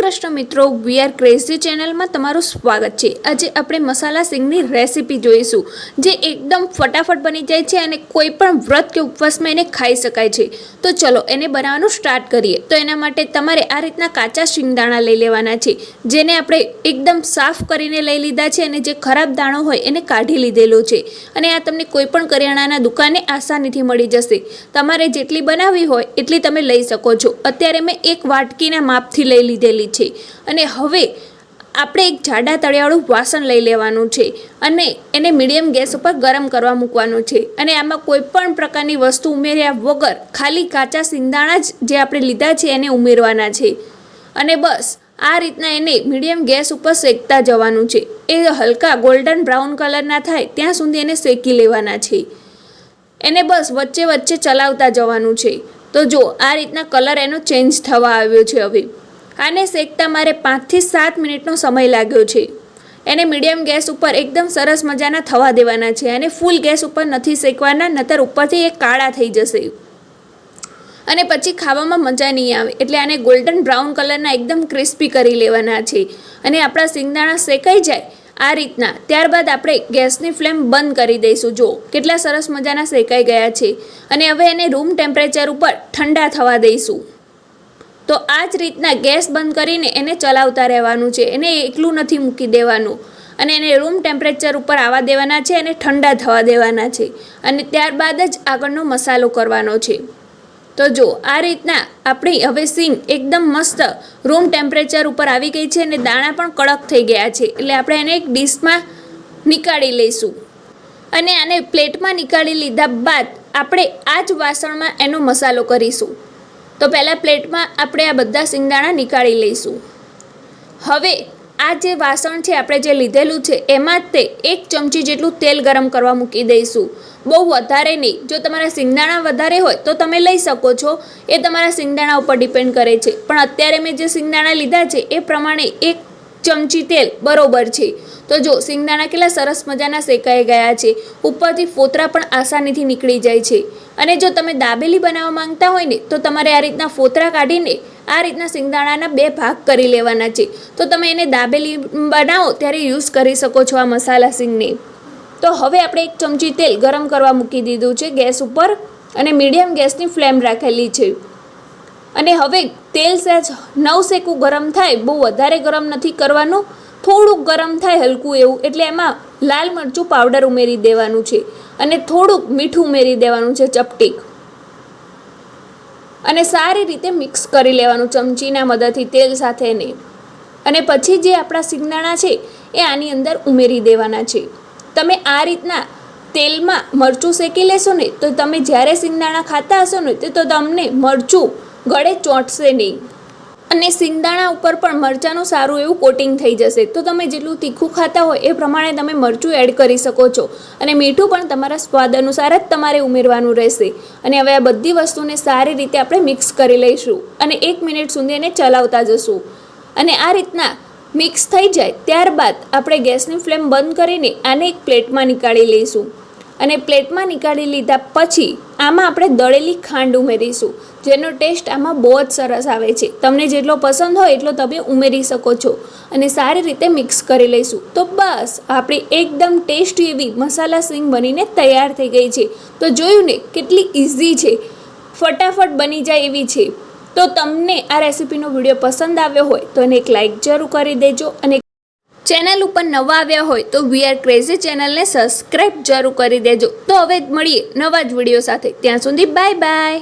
કૃષ્ણ મિત્રો વી R crazy ચેનલમાં તમારું સ્વાગત છે. આજે આપણે મસાલા સિંગની રેસીપી જોઈશું, જે એકદમ ફટાફટ બની જાય છે અને કોઈ પણ વ્રત કે ઉપવાસમાં એને ખાઈ શકાય છે. તો ચલો, એને બનાવવાનું સ્ટાર્ટ કરીએ. તો એના માટે તમારે આ રીતના કાચા શિંગદાણા લઈ લેવાના છે, જેને આપણે એકદમ સાફ કરીને લઈ લીધા છે અને જે ખરાબ દાણો હોય એને કાઢી લીધેલો છે. અને આ તમને કોઈ પણ કરિયાણાના દુકાને આસાનીથી મળી જશે. તમારે જેટલી બનાવવી હોય એટલી તમે લઈ શકો છો. અત્યારે મેં એક વાટકીના માપથી લઈ લીધેલી છે. અને હવે આપણે એક જાડા તળિયાળું વાસણ લઈ લેવાનું છે અને એને મીડિયમ ગેસ ઉપર ગરમ કરવા મૂકવાનું છે. અને આમાં કોઈ પણ પ્રકારની વસ્તુ ઉમેર્યા વગર ખાલી કાચા સિંગદાણા જ જે આપણે લીધા છે એને ઉમેરવાના છે. અને બસ, આ રીતના એને મીડિયમ ગેસ ઉપર શેકતા જવાનું છે. એ હલકા ગોલ્ડન બ્રાઉન કલરના થાય ત્યાં સુધી એને શેકી લેવાના છે. એને બસ વચ્ચે વચ્ચે ચલાવતા જવાનું છે. તો જો આ રીતના કલર એનો ચેન્જ થવા આવ્યો છે હવે. આને શેકતા મારે પાંચથી સાત મિનિટનો સમય લાગ્યો છે. એને મીડિયમ ગેસ ઉપર એકદમ સરસ મજાના થવા દેવાના છે અને ફૂલ ગેસ ઉપર નથી શેકવાના, નતર ઉપરથી એ કાળા થઈ જશે. અને પછી ખાવામાં મજા નહીં આવે, એટલે આને ગોલ્ડન બ્રાઉન કલરના એકદમ ક્રિસ્પી કરી લેવાના છે. અને આપણા સિંગદાણા શેકાઈ જાય આ રીતના, ત્યારબાદ આપણે ગેસની ફ્લેમ બંધ કરી દઈશું. જો, કેટલા સરસ મજાના શેકાઈ ગયા છે. અને હવે એને રૂમ ટેમ્પરેચર ઉપર ઠંડા થવા દઈશું. તો આ જ રીતના ગેસ બંધ કરીને એને ચલાવતા રહેવાનું છે. એને એકલું નથી મૂકી દેવાનું. અને એને રૂમ ટેમ્પરેચર ઉપર આવવા દેવાના છે અને ઠંડા થવા દેવાના છે. અને ત્યારબાદ જ આગળનો મસાલો કરવાનો છે. તો જો, આ રીતના આપણી હવે સિંગ એકદમ મસ્ત રૂમ ટેમ્પરેચર ઉપર આવી ગઈ છે અને દાણા પણ કડક થઈ ગયા છે. એટલે આપણે એને એક ડીશમાં નીકાળી લઈશું. અને આને પ્લેટમાં નીકાળી લીધા બાદ આપણે આ જ વાસણમાં એનો મસાલો કરીશું. તો પહેલાં પ્લેટમાં આપણે આ બધા સિંગદાણા નીકાળી લઈશું. હવે આ જે વાસણ છે, આપણે જે લીધેલું છે, એમાં તે એક ચમચી જેટલું તેલ ગરમ કરવા મૂકી દઈશું. બહુ વધારે નહીં. જો તમારા સિંગદાણા વધારે હોય, તો તમે લઈ શકો છો. એ તમારા સિંગદાણા ઉપર ડિપેન્ડ કરે છે. પણ અત્યારે મેં જે સિંગદાણા લીધા છે, એ પ્રમાણે એક ચમચી તેલ બરોબર છે. તો જો સિંગદાણા કેટલા સરસ મજાના શેકાઈ ગયા છે. ઉપરથી ફોતરા પણ આસાનીથી નીકળી જાય છે. અને જો તમે દાબેલી બનાવવા માંગતા હોય ને, તો તમારે આ રીતના ફોતરા કાઢીને આ રીતના સિંગદાણાના બે ભાગ કરી લેવાના છે. તો તમે એને દાબેલી બનાવો ત્યારે યુઝ કરી શકો છો આ મસાલા સિંગને તો હવે આપણે એક ચમચી તેલ ગરમ કરવા મૂકી દીધું છે ગેસ ઉપર અને મીડિયમ ગેસની ફ્લેમ રાખેલી છે. અને હવે તેલ સહેજ નવ સેકું ગરમ થાય, બહુ વધારે ગરમ નથી કરવાનું. થોડુંક ગરમ થાય હલકું એવું, એટલે એમાં લાલ મરચું પાવડર ઉમેરી દેવાનું છે અને થોડુંક મીઠું ઉમેરી દેવાનું છે ચપટીક. અને સારી રીતે મિક્સ કરી લેવાનું ચમચીના મદદથી તેલ સાથે ને અને પછી જે આપણા સિંગદાણા છે, એ આની અંદર ઉમેરી દેવાના છે. તમે આ રીતના તેલમાં મરચું શેકી લેશો ને, તો તમે જ્યારે સિંગદાણા ખાતા હશો ને તો તમને મરચું ગળે ચોંટશે નહીં. અને સિંગદાણા ઉપર પણ મરચાંનું સારું એવું કોટિંગ થઈ જશે. તો તમે જેટલું તીખું ખાતા હોય એ પ્રમાણે તમે મરચું એડ કરી શકો છો. અને મીઠું પણ તમારા સ્વાદ અનુસાર જ તમારે ઉમેરવાનું રહેશે. અને હવે આ બધી વસ્તુને સારી રીતે આપણે મિક્સ કરી લઈશું. અને એક મિનિટ સુધી એને ચલાવતા જશું. અને આ રીતના મિક્સ થઈ જાય ત્યારબાદ આપણે ગેસની ફ્લેમ બંધ કરીને આને એક પ્લેટમાં નીકાળી લઈશું. અને પ્લેટમાં નીકાળી લીધા પછી આમાં આપણે દળેલી ખાંડ ઉમેરીશું, જેનો ટેસ્ટ આમાં બહુ જ સરસ આવે છે. તમને જેટલો પસંદ હોય એટલો તમે ઉમેરી શકો છો અને સારી રીતે મિક્સ કરી લઈશું. તો બસ, આપણી એકદમ ટેસ્ટી એવી મસાલા સિંગ બનીને તૈયાર થઈ ગઈ છે. તો જોયું ને, કેટલી ઇઝી છે. ફટાફટ બની જાય એવી છે. તો તમને આ રેસીપીનો વીડિયો પસંદ આવ્યો હોય તો એને એક લાઇક જરૂર કરી દેજો અને ચેનલ ઉપર નવા આવ્યા હોય તો વી આર ક્રેઝી ચેનલને સબસ્ક્રાઈબ જરૂર કરી દેજો. તો હવે મળીએ નવા જ વીડિયો સાથે. ત્યાં સુધી બાય બાય